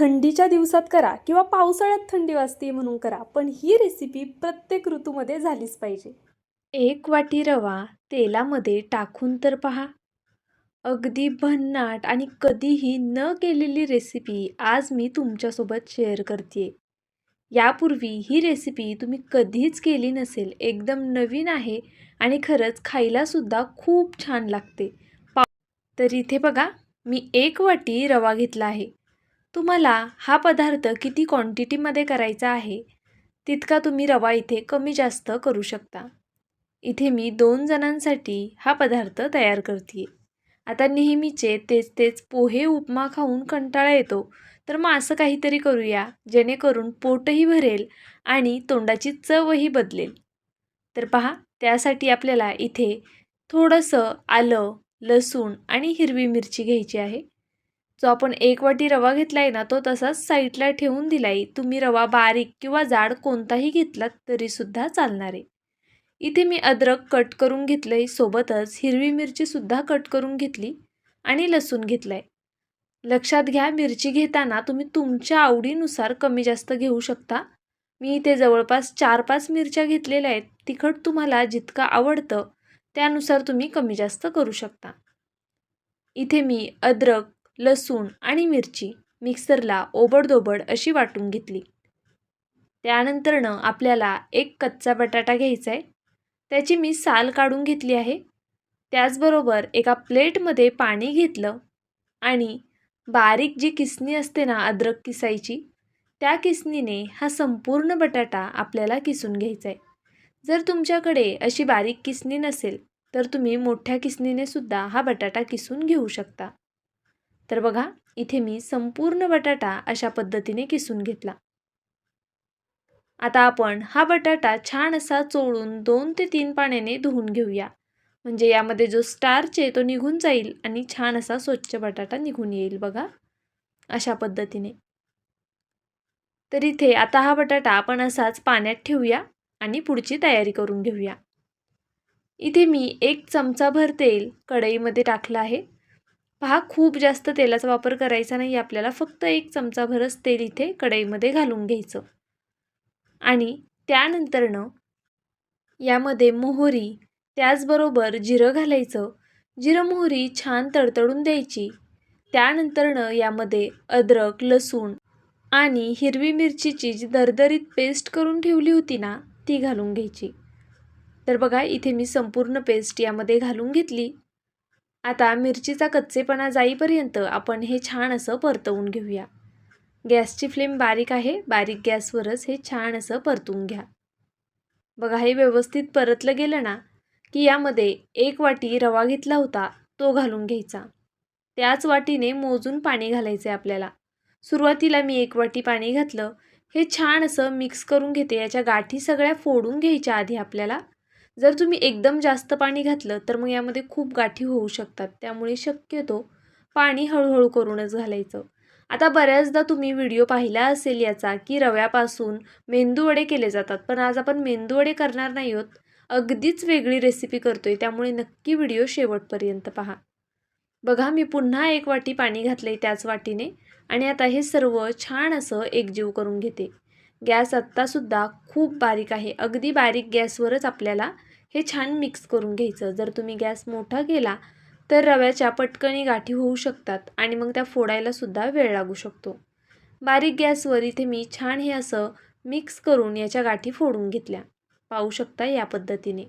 थंडीच्या दिवसात करा किंवा पावसाळ्यात थंडी वाजते म्हणून करा पण ही रेसिपी प्रत्येक ऋतूमध्ये झालीच पाहिजे. एक वाटी रवा तेलामध्ये टाकून तर पहा. अगदी भन्नाट आणि कधीही न केलेली रेसिपी आज मी तुमच्यासोबत शेअर करते यापूर्वी ही रेसिपी तुम्ही कधीच केली नसेल एकदम नवीन आहे आणि खरंच खायलासुद्धा खूप छान लागते. पा तर इथे बघा मी एक वाटी रवा घेतला आहे. तुम्हाला हा पदार्थ किती क्वांटिटीमध्ये करायचा आहे तितका तुम्ही रवा इथे कमी जास्त करू शकता. इथे मी दोन जणांसाठी हा पदार्थ तयार करते आता नेहमीचे तेच तेच पोहे उपमा खाऊन कंटाळा येतो तर मग असं काहीतरी करूया जेणेकरून पोटही भरेल आणि तोंडाची चवही बदलेल. तर पहा त्यासाठी आपल्याला इथे थोडंसं आलं लसूण आणि हिरवी मिरची घ्यायची आहे. जो आपण एक वाटी रवा घेतला आहे ना तो तसाच साईडला ठेवून दिला आहे तुम्ही रवा बारीक किंवा जाड कोणताही घेतलात तरीसुद्धा चालणार आहे. इथे मी अद्रक कट करून घेतलं आहे सोबतच हिरवी मिरचीसुद्धा कट करून घेतली आणि लसूण घेतलं आहे लक्षात घ्या मिरची घेताना तुम्ही तुमच्या आवडीनुसार कमी जास्त घेऊ शकता. मी इथे जवळपास चार पाच मिरच्या घेतलेल्या आहेत. तिखट तुम्हाला जितकं आवडतं त्यानुसार तुम्ही कमी जास्त करू शकता. इथे मी अद्रक लसूण आणि मिरची मिक्सरला ओबडधोबड अशी वाटून घेतली. त्यानंतरनं आपल्याला एक कच्चा बटाटा घ्यायचा आहे त्याची मी साल काढून घेतली आहे. त्याचबरोबर एका प्लेटमध्ये पाणी घेतलं आणि बारीक जी किसणी असते ना अद्रक किसायची त्या किसणीने हा संपूर्ण बटाटा आपल्याला किसून घ्यायचा आहे जर तुमच्याकडे अशी बारीक किसणी नसेल तर तुम्ही मोठ्या किसणीने सुद्धा हा बटाटा किसून घेऊ शकता. तर बघा इथे मी संपूर्ण बटाटा अशा पद्धतीने किसून घेतला. आता आपण हा बटाटा छान असा चोळून दोन ते तीन पाण्याने धुवून घेऊया. म्हणजे यामध्ये जो स्टार्च आहे तो निघून जाईल आणि छान असा स्वच्छ बटाटा निघून येईल बघा अशा पद्धतीने. तर इथे आता हा बटाटा आपण असाच पाण्यात ठेवूया आणि पुढची तयारी करून घेऊया. इथे मी एक चमचाभर तेल कढईमध्ये टाकलं आहे. पहा खूप जास्त तेलाचा वापर करायचा नाही आपल्याला फक्त एक चमचाभरच तेल इथे कढईमध्ये घालून घ्यायचं. आणि त्यानंतरनं यामध्ये मोहरी त्याचबरोबर जिरं घालायचं. जिरं मोहरी छान तडतडून द्यायची. त्यानंतरनं यामध्ये अद्रक लसूण आणि हिरवी मिरचीची जी दरदरीत पेस्ट करून ठेवली होती ना ती घालून घ्यायची. तर बघा इथे मी संपूर्ण पेस्ट यामध्ये घालून घेतली. आता मिरचीचा कच्चेपणा जाईपर्यंत आपण हे छान असं परतवून घेऊया. गॅसची फ्लेम बारीक आहे बारीक गॅसवरच हे छान असं परतून घ्या. बघा हे व्यवस्थित परतलं गेलं ना की यामध्ये एक वाटी रवा घेतला होता तो घालून घ्यायचा. त्याच वाटीने मोजून पाणी घालायचं आहे आपल्याला. सुरुवातीला मी एक वाटी पाणी घातलं. हे छान असं मिक्स करून घेते याच्या गाठी सगळ्या फोडून घ्यायच्या आधी आपल्याला. जर तुम्ही एकदम जास्त पाणी घातलं तर मग यामध्ये खूप गाठी होऊ शकतात. त्यामुळे शक्यतो पाणी हळूहळू करूनच घालायचं. आता बऱ्याचदा तुम्ही व्हिडिओ पाहिला असेल याचा की रव्यापासून मेंदूवडे केले जातात. पण आज आपण मेंदूवडे करणार नाही आहोत. अगदीच वेगळी रेसिपी करतोय. त्यामुळे नक्की व्हिडिओ शेवटपर्यंत पहा. बघा मी पुन्हा एक वाटी पाणी घातलं आहे त्याच वाटीने. आणि आता हे सर्व छान असं एकजीव करून घेते. गॅस आत्तासुद्धा खूप बारीक आहे. अगदी बारीक गॅसवरच आपल्याला हे छान मिक्स करून घ्यायचं. जर तुम्ही गॅस मोठा केला तर रव्याच्या पटकणी गाठी होऊ शकतात आणि मग त्या फोडायलासुद्धा वेळ लागू शकतो. बारीक गॅसवर इथे मी छान हे असं मिक्स करून याच्या गाठी फोडून घेतल्या. पाहू शकता या पद्धतीने.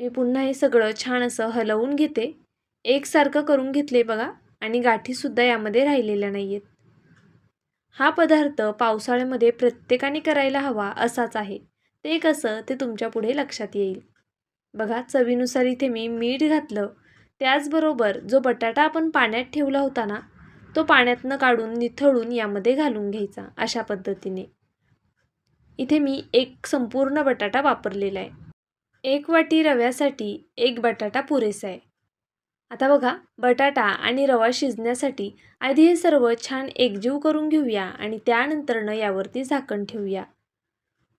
मी पुन्हा हे सगळं छान असं हलवून घेते. एकसारखं करून घेतले बघा आणि गाठीसुद्धा यामध्ये राहिलेल्या नाही आहेत हा पदार्थ पावसाळ्यामध्ये प्रत्येकाने करायला हवा असाच आहे. ते कसं ते तुमच्यापुढे लक्षात येईल. बघा चवीनुसार इथे मी मीठ घातलं. त्याचबरोबर जो बटाटा आपण पाण्यात ठेवला होता ना तो पाण्यातनं काढून निथळून यामध्ये घालून घ्यायचा अशा पद्धतीने. इथे मी एक संपूर्ण बटाटा वापरलेला आहे. एक वाटी रव्यासाठी एक बटाटा पुरेसा आहे. आता बघा बटाटा आणि रवा शिजण्यासाठी आधी हे सर्व छान एकजीव करून घेऊया आणि त्यानंतरनं यावरती झाकण ठेवूया.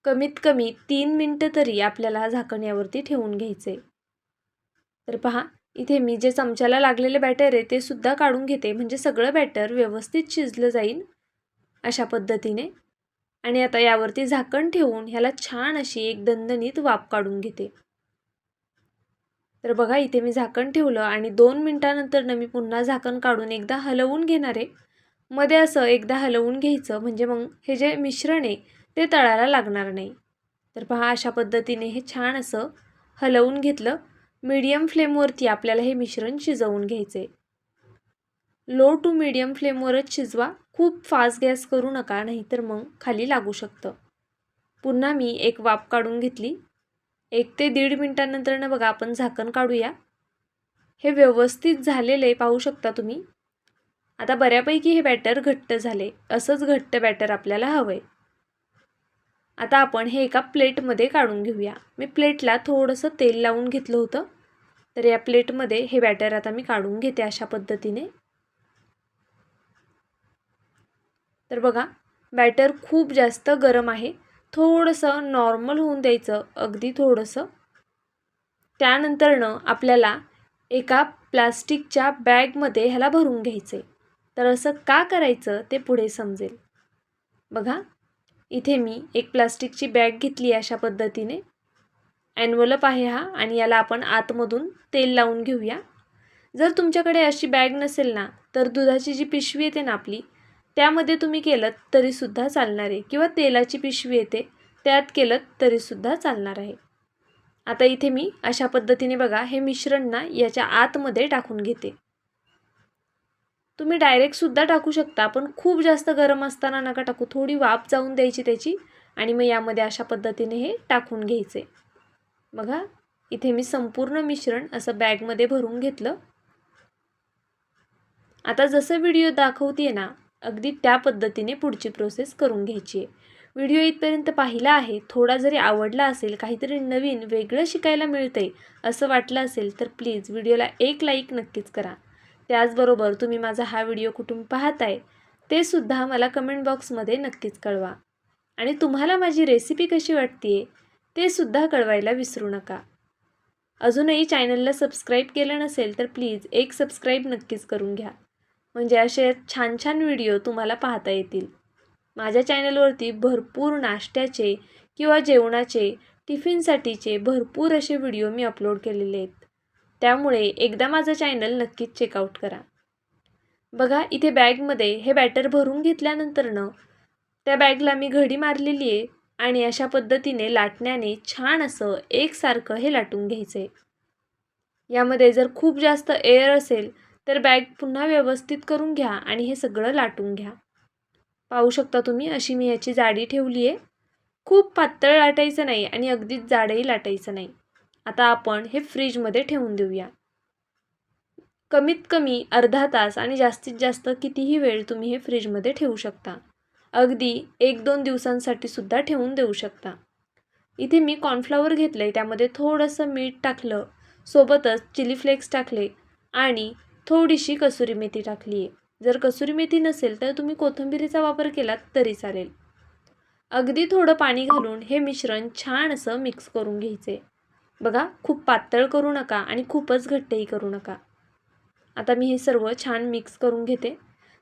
कमीत कमी तीन मिनटं तरी आपल्याला झाकण यावरती ठेवून घ्यायचे तर पहा इथे मी जे चमच्याला लागलेले बॅटर आहे ते सुद्धा काढून घेते म्हणजे सगळं बॅटर व्यवस्थित शिजलं जाईल अशा पद्धतीने. आणि आता यावरती झाकण ठेवून ह्याला छान अशी एक दणदणीत वाफ काढून घेते. तर बघा इथे मी झाकण ठेवलं आणि दोन मिनटानंतर मी पुन्हा झाकण काढून एकदा हलवून घेणार आहे. मध्ये असं एकदा हलवून घ्यायचं म्हणजे मग हे जे मिश्रण आहे ते तळायला लागणार नाही. तर पहा अशा पद्धतीने हे छान असं हलवून घेतलं. मीडियम फ्लेमवरती आपल्याला हे मिश्रण शिजवून घ्यायचं लो टू मीडियम फ्लेमवरच शिजवा. खूप फास्ट गॅस करू नका नाहीतर मग खाली लागू शकतं. पुन्हा मी एक वाफ काढून घेतली. एक ते दीड मिनटानंतर बघा आपण झाकण काढूया. हे व्यवस्थित झालेले पाहू शकता तुम्ही? आता बऱ्यापैकी हे बॅटर घट्ट झाले. असंच घट्ट बॅटर आपल्याला हवं आहे आता आपण हे एका प्लेटमध्ये काढून घेऊया. मी प्लेटला थोडंसं तेल लावून घेतलं होतं. तर या प्लेटमध्ये हे बॅटर आता मी काढून घेते अशा पद्धतीने. तर बघा बॅटर खूप जास्त गरम आहे. थोडंसं नॉर्मल होऊन द्यायचं अगदी थोडंसं. त्यानंतरनं आपल्याला एका प्लास्टिकच्या बॅगमध्ये ह्याला भरून घ्यायचं आहे तर असं का करायचं ते पुढे समजेल. बघा इथे मी एक प्लास्टिकची बॅग घेतली अशा पद्धतीने. ॲनवलप आहे हा आणि याला आपण आतमधून तेल लावून घेऊया. जर तुमच्याकडे अशी बॅग नसेल ना तर दुधाची जी पिशवी येते ना आपली त्यामध्ये तुम्ही केलं तरीसुद्धा चालणार आहे. किंवा तेलाची पिशवी येते त्यात केलं तरीसुद्धा चालणार आहे. आता इथे मी अशा पद्धतीने बघा हे मिश्रण ना याच्या आतमध्ये टाकून घेते. तुम्ही डायरेक्टसुद्धा टाकू शकता पण खूप जास्त गरम असताना नका टाकू. थोडी वाफ जाऊन द्यायची त्याची आणि मग यामध्ये अशा पद्धतीने हे टाकून घ्यायचे. बघा इथे मी संपूर्ण मिश्रण असं बॅगमध्ये भरून घेतलं. आता जसं व्हिडिओ दाखवते ना अगदी त्या पद्धतीने पुढची प्रोसेस करून घ्यायची आहे. व्हिडिओ इथपर्यंत पाहिला आहे थोडा जरी आवडला असेल काहीतरी नवीन वेगळं शिकायला मिळतंय असं वाटलं असेल तर प्लीज व्हिडिओला एक लाईक नक्कीच करा. त्याचबरोबर तुम्ही माझा हा व्हिडिओ कुठून पाहताय ते सुद्धा मला कमेंट बॉक्समध्ये नक्कीच कळवा. आणि तुम्हाला माझी रेसिपी कशी वाटते ते सुद्धा कळवायला विसरू नका. अजूनही चॅनलला सबस्क्राईब केलं नसेल तर प्लीज एक सबस्क्राईब नक्कीच करून घ्या. म्हणजे असे छान छान व्हिडिओ तुम्हाला पाहता येतील. माझ्या चॅनलवरती भरपूर नाश्त्याचे किंवा जेवणाचे टिफिनसाठीचे भरपूर असे व्हिडिओ मी अपलोड केलेले आहेत. त्यामुळे एकदा माझं चॅनल नक्कीच चेकआउट करा. बघा इथे बॅगमध्ये हे बॅटर भरून घेतल्यानंतरनं त्या बॅगला मी घडी मारलेली आहे आणि अशा पद्धतीने लाटण्याने छान असं एकसारखं हे लाटून घ्यायचं आहे यामध्ये जर खूप जास्त एअर असेल तर बॅग पुन्हा व्यवस्थित करून घ्या आणि हे सगळं लाटून घ्या. पाहू शकता तुम्ही अशी मी याची जाडी ठेवली आहे. खूप पातळ लाटायचं नाही आणि अगदीच जाडही लाटायचं नाही. आता आपण हे फ्रीजमध्ये ठेवून देऊया. कमीत कमी अर्धा तास आणि जास्तीत जास्त कितीही वेळ तुम्ही हे फ्रीजमध्ये ठेवू शकता. अगदी एक दोन दिवसांसाठी सुद्धा ठेवून देऊ शकता. इथे मी कॉर्नफ्लॉवर घेतलं आहे त्यामध्ये थोडंसं मीठ टाकलं सोबतच चिली फ्लेक्स टाकले आणि थोडीशी कसुरी मेथी टाकली आहे जर कसुरी मेथी नसेल तर तुम्ही कोथिंबिरीचा वापर केलात तरी चालेल. अगदी थोडं पाणी घालून हे मिश्रण छान असं मिक्स करून घ्यायचे. बघा खूप पातळ करू नका आणि खूपच घट्टही करू नका. आता मी हे सर्व छान मिक्स करून घेते.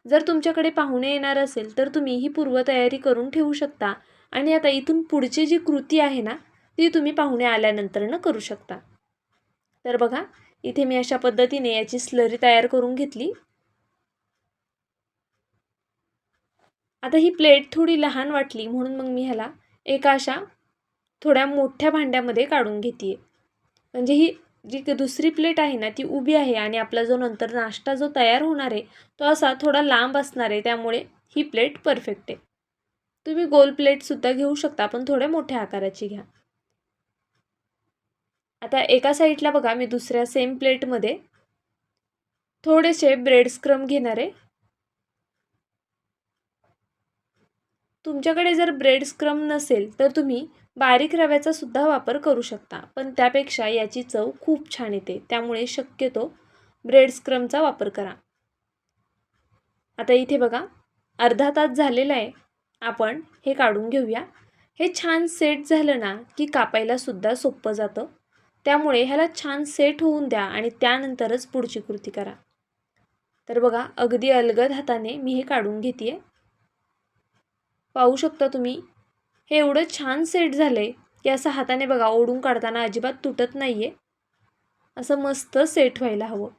जर तुमच्याकडे पाहुणे येणार असेल तर तुम्ही ही पूर्वतयारी करून ठेवू शकता आणि आता इथून पुढची जी कृती आहे ना ती तुम्ही पाहुणे आल्यानंतरनं करू शकता. तर बघा इथे मी अशा पद्धतीने याची स्लरी तयार करून घेतली. आता ही प्लेट थोडी लहान वाटली म्हणून मग मी ह्याला एका अशा थोड्या मोठ्या भांड्यामध्ये काढून घेते म्हणजे ही जी दुसरी प्लेट आहे ना ती उभी आहे आणि आपला जो नंतर नाश्ता जो तयार होणार आहे तो असा थोडा लांब असणार आहे त्यामुळे ही प्लेट परफेक्ट आहे. तुम्ही गोल प्लेटसुद्धा घेऊ शकता पण थोड्या मोठ्या आकाराची घ्या. आता एका साईडला बघा मी दुसऱ्या सेम प्लेटमध्ये थोडेसे ब्रेड स्क्रम घेणार आहे. तुमच्याकडे जर ब्रेड स्क्रम नसेल तर तुम्ही बारीक रव्याचा सुद्धा वापर करू शकता. पण त्यापेक्षा याची चव खूप छान येते. त्यामुळे शक्यतो ब्रेड स्क्रमचा वापर करा. आता इथे बघा अर्धा तास झालेला आहे. आपण हे काढून घेऊया. हे छान सेट झालं ना की कापायला सुद्धा सोपं जातं. त्यामुळे ह्याला छान सेट होऊन द्या आणि त्यानंतरच पुढची कृती करा. तर बघा अगदी अलगद हाताने मी हे काढून घेते पाहू शकता तुम्ही हे एवढं छान सेट झालं आहे की असं हाताने बघा ओढून काढताना अजिबात तुटत नाही आहे असं मस्त सेट व्हायला हवं.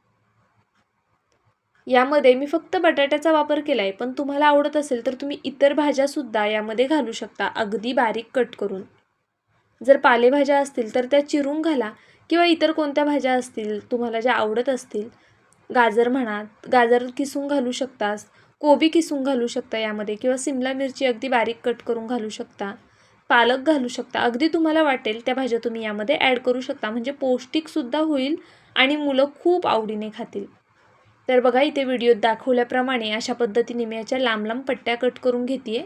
यामध्ये मी फक्त बटाट्याचा वापर केला आहे पण तुम्हाला आवडत असेल तर तुम्ही इतर भाज्यासुद्धा यामध्ये घालू शकता अगदी बारीक कट करून. जर पालेभाज्या असतील तर त्या चिरून घाला किंवा इतर कोणत्या भाज्या असतील तुम्हाला ज्या आवडत असतील गाजर म्हणा गाजर किसून घालू शकतास कोबी किसून घालू शकता यामध्ये किंवा सिमला मिरची अगदी बारीक कट करून घालू शकता पालक घालू शकता अगदी तुम्हाला वाटेल त्या भाज्या तुम्ही यामध्ये ॲड करू शकता म्हणजे पौष्टिकसुद्धा होईल आणि मुलं खूप आवडीने खातील. तर बघा इथे व्हिडिओत दाखवल्याप्रमाणे अशा पद्धतीने मी याच्या लांब लांब पट्ट्या कट करून घेते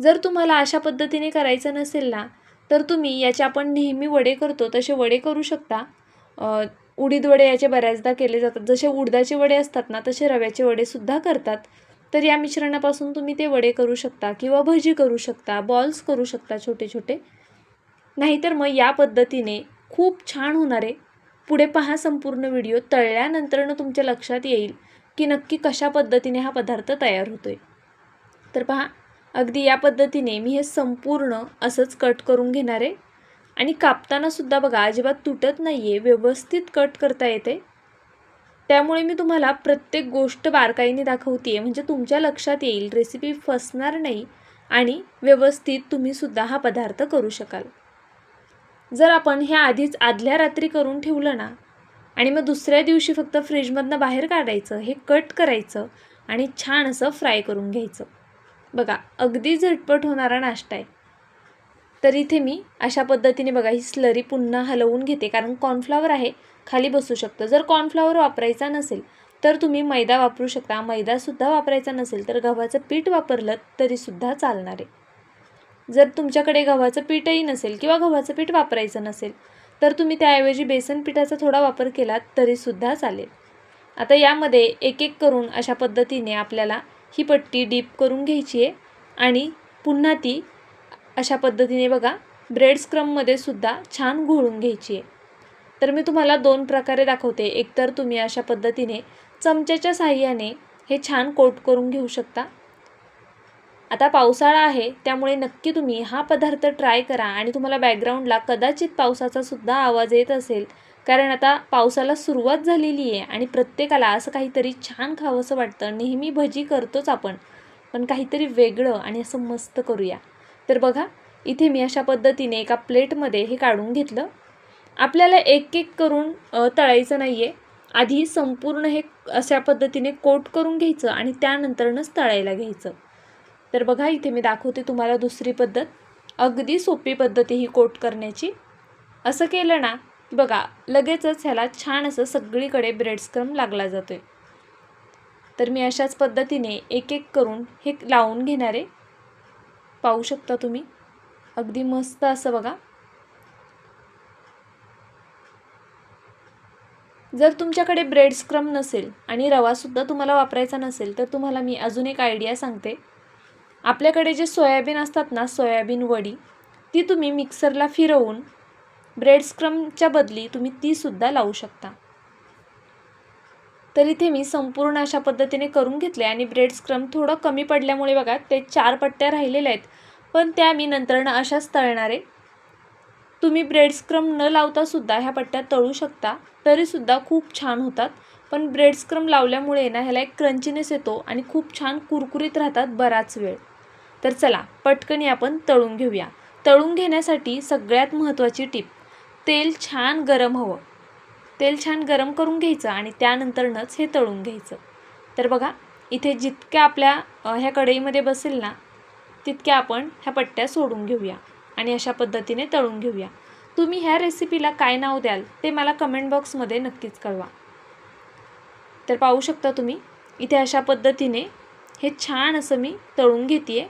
जर तुम्हाला अशा पद्धतीने करायचं नसेल ना तर तुम्ही याचे आपण नेहमी वडे करतो तसे वडे करू शकता. उडीद वडे याचे बऱ्याचदा केले जातात. जसे उडदाचे वडे असतात ना तसे रव्याचे वडेसुद्धा करतात. तर या मिश्रणापासून तुम्ही ते वडे करू शकता किंवा भजी करू शकता बॉल्स करू शकता छोटे छोटे नाहीतर मग या पद्धतीने खूप छान होणारे पुढे पहा संपूर्ण व्हिडिओ. तळल्यानंतरनं तुमच्या लक्षात येईल की नक्की कशा पद्धतीने हा पदार्थ तयार होतो आहे तर पहा अगदी या पद्धतीने मी हे संपूर्ण असंच कट करून घेणार आहे. आणि कापतानासुद्धा बघा अजिबात तुटत नाही आहे व्यवस्थित कट करता येते. त्यामुळे मी तुम्हाला प्रत्येक गोष्ट बारकाईने दाखवते आहे म्हणजे तुमच्या लक्षात येईल रेसिपी फसणार नाही आणि व्यवस्थित तुम्हीसुद्धा हा पदार्थ करू शकाल. जर आपण हे आधीच आदल्या रात्री करून ठेवलं ना आणि मग दुसऱ्या दिवशी फक्त फ्रीजमधनं बाहेर काढायचं हे कट करायचं आणि छान असं फ्राय करून घ्यायचं. बघा अगदी झटपट होणारा नाश्ता आहे. तर इथे मी अशा पद्धतीने बघा ही स्लरी पुन्हा हलवून घेते. कारण कॉर्नफ्लावर आहे खाली बसू शकतं. जर कॉर्नफ्लावर वापरायचा नसेल तर तुम्ही मैदा वापरू शकता. मैदासुद्धा वापरायचा नसेल तर गव्हाचं पीठ वापरलं तरीसुद्धा चालणार आहे. जर तुमच्याकडे गव्हाचं पीठही नसेल किंवा गव्हाचं पीठ वापरायचं नसेल तर तुम्ही त्याऐवजी बेसन पिठाचा थोडा वापर केलात तरीसुद्धा चालेल. आता यामध्ये एक एक करून अशा पद्धतीने आपल्याला ही पट्टी डीप करून घ्यायची आहे आणि पुन्हा ती अशा पद्धतीने बघा ब्रेड स्क्रममध्ये सुद्धा छान घोळून घ्यायची आहे. तर मी तुम्हाला दोन प्रकारे दाखवते. एकतर तुम्ही अशा पद्धतीने चमच्याच्या साह्याने हे छान कोट करून घेऊ शकता. आता पावसाळा आहे त्यामुळे नक्की तुम्ही हा पदार्थ ट्राय करा आणि तुम्हाला बॅकग्राऊंडला कदाचित पावसाचा सुद्धा आवाज येत असेल कारण आता पावसाला सुरुवात झालेली आहे आणि प्रत्येकाला असं काहीतरी छान खावंसं वाटतं. नेहमी भजी करतोच आपण पण काहीतरी वेगळं आणि असं मस्त करूया. तर बघा इथे मी अशा पद्धतीने एका प्लेटमध्ये हे काढून घेतलं. आपल्याला एक एक करून तळायचं नाही आहे आधी संपूर्ण हे अशा पद्धतीने कोट करून घ्यायचं आणि त्यानंतरनंच तळायला घ्यायचं. तर बघा इथे मी दाखवते तुम्हाला दुसरी पद्धत. अगदी सोपी पद्धत ही कोट करण्याची. असं केलं ना बघा लगेचच ह्याला छान असं सगळीकडे ब्रेडस्क्रम लागला जातो आहे तर मी अशाच पद्धतीने एक एक करून हे लावून घेणारे. पाहू शकता तुम्ही? अगदी मस्त असं बघा. जर तुमच्याकडे ब्रेडस्क्रम नसेल आणि रवासुद्धा तुम्हाला वापरायचा नसेल तर तुम्हाला मी अजून एक आयडिया सांगते. आपल्याकडे जे सोयाबीन असतात ना सोयाबीन वडी ती तुम्ही मिक्सरला फिरवून ब्रेड स्क्रमच्या बदली तुम्ही तीसुद्धा लावू शकता. तर इथे मी संपूर्ण अशा पद्धतीने करून घेतले आणि ब्रेड स्क्रम थोडं कमी पडल्यामुळे बघा ते चार पट्ट्या राहिलेल्या आहेत. पण त्या मी नंतरनं अशाच तळणारे. तुम्ही ब्रेड स्क्रम न लावतासुद्धा ह्या पट्ट्या तळू शकता तरीसुद्धा खूप छान होतात. पण ब्रेड स्क्रम लावल्यामुळे ना ह्याला एक क्रंचीनेस येतो आणि खूप छान कुरकुरीत राहतात बराच वेळ. तर चला पटकनी आपण तळून घेऊया. तळून घेण्यासाठी सगळ्यात महत्त्वाची टिप. तेल छान गरम हवं. तेल छान गरम करून घ्यायचं आणि त्यानंतरनंच हे तळून घ्यायचं. तर बघा इथे जितक्या आपल्या ह्या कढईमध्ये बसेल ना तितक्या आपण ह्या पट्ट्या सोडून घेऊया आणि अशा पद्धतीने तळून घेऊया. तुम्ही ह्या रेसिपीला काय नाव द्याल ते मला कमेंट बॉक्समध्ये नक्कीच कळवा. तर पाहू शकता तुम्ही इथे अशा पद्धतीने हे छान असं मी तळून घेते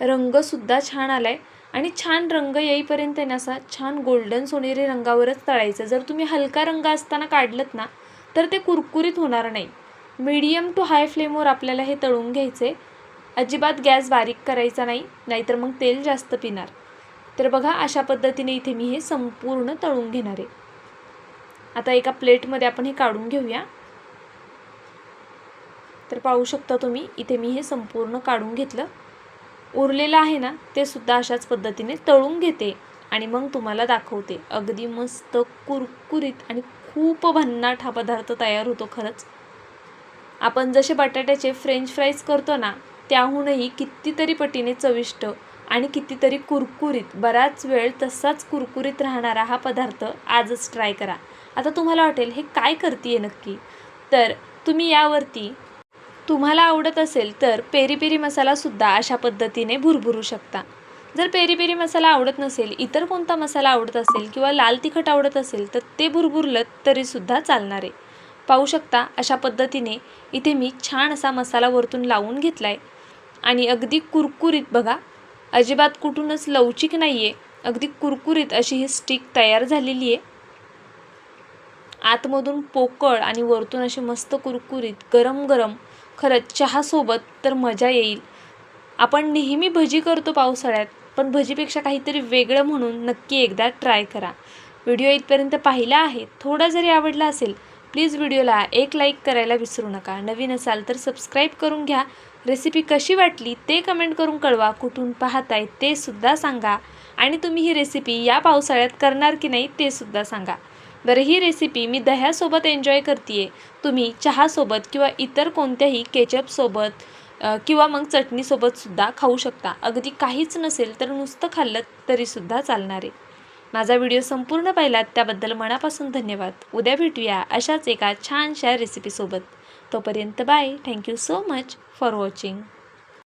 रंगसुद्धा छान आला आहे आणि छान रंग येईपर्यंत ना असा छान गोल्डन सोनेरी रंगावरच तळायचं. जर तुम्ही हलका रंग असताना काढलत ना तर ते कुरकुरीत होणार नाही. मीडियम टू हाय फ्लेमवर आपल्याला हे तळून घ्यायचे अजिबात गॅस बारीक करायचा नाही नाहीतर मग तेल जास्त पिणार. तर बघा अशा पद्धतीने इथे मी हे संपूर्ण तळून घेणार आहे. आता एका प्लेटमध्ये आपण हे काढून घेऊया. तर पाहू शकता तुम्ही इथे मी हे संपूर्ण काढून घेतलं. उरलेलं आहे ना ते सुद्धा अशाच पद्धतीने तळून घेते आणि मग तुम्हाला दाखवते. अगदी मस्त कुरकुरीत आणि खूप भन्नाट हा पदार्थ तयार होतो खरंच. आपण जसे बटाट्याचे फ्रेंच फ्राईज करतो ना त्याहूनही कितीतरी पटीने चविष्ट आणि कितीतरी कुरकुरीत बराच वेळ तसाच कुरकुरीत राहणारा हा पदार्थ आजच ट्राय करा. आता तुम्हाला वाटेल हे काय करते आहे नक्की? तर तुम्ही यावरती तुम्हाला आवडत असेल तर पेरी पेरी मसालासुद्धा अशा पद्धतीने भुरभुरू शकता. जर पेरी पेरी मसाला आवडत नसेल इतर कोणता मसाला आवडत असेल किंवा लाल तिखट आवडत असेल तर ते भुरभुरलं तरीसुद्धा चालणार. आहे पाहू शकता अशा पद्धतीने इथे मी छान असा मसाला वरतून लावून घेतला आहे आणि अगदी कुरकुरीत बघा अजिबात कुठूनच लवचिक नाही आहे अगदी कुरकुरीत अशी ही स्टिक तयार झालेली आहे. आतमधून पोकळ आणि वरतून अशी मस्त कुरकुरीत गरम गरम खरंच चहासोबत तर मजा येईल. आपण नेहमी भजी करतो पावसाळ्यात पण भजीपेक्षा काहीतरी वेगळं म्हणून नक्की एकदा ट्राय करा. व्हिडिओ इथपर्यंत पाहिला आहे. थोडा जरी आवडला असेल प्लीज व्हिडिओला एक लाईक करायला विसरू नका. नवीन असाल तर सबस्क्राईब करून घ्या. रेसिपी कशी वाटली ते कमेंट करून कळवा. कुठून पाहताय ते सुद्धा सांगा. आणि तुम्ही ही रेसिपी या पावसाळ्यात करणार की नाही ते सुद्धा सांगा. बरं ही रेसिपी मी दह्यासोबत एन्जॉय करते आहे तुम्ही चहासोबत किंवा इतर कोणत्याही केचपसोबत किंवा मग चटणीसोबतसुद्धा खाऊ शकता. अगदी काहीच नसेल तर नुसतं खाल्लं तरीसुद्धा चालणार आहे. माझा व्हिडिओ संपूर्ण पाहिलात त्याबद्दल मनापासून धन्यवाद. उद्या भेटूया अशाच एका छानशा रेसिपीसोबत तोपर्यंत bye thank you so much for watching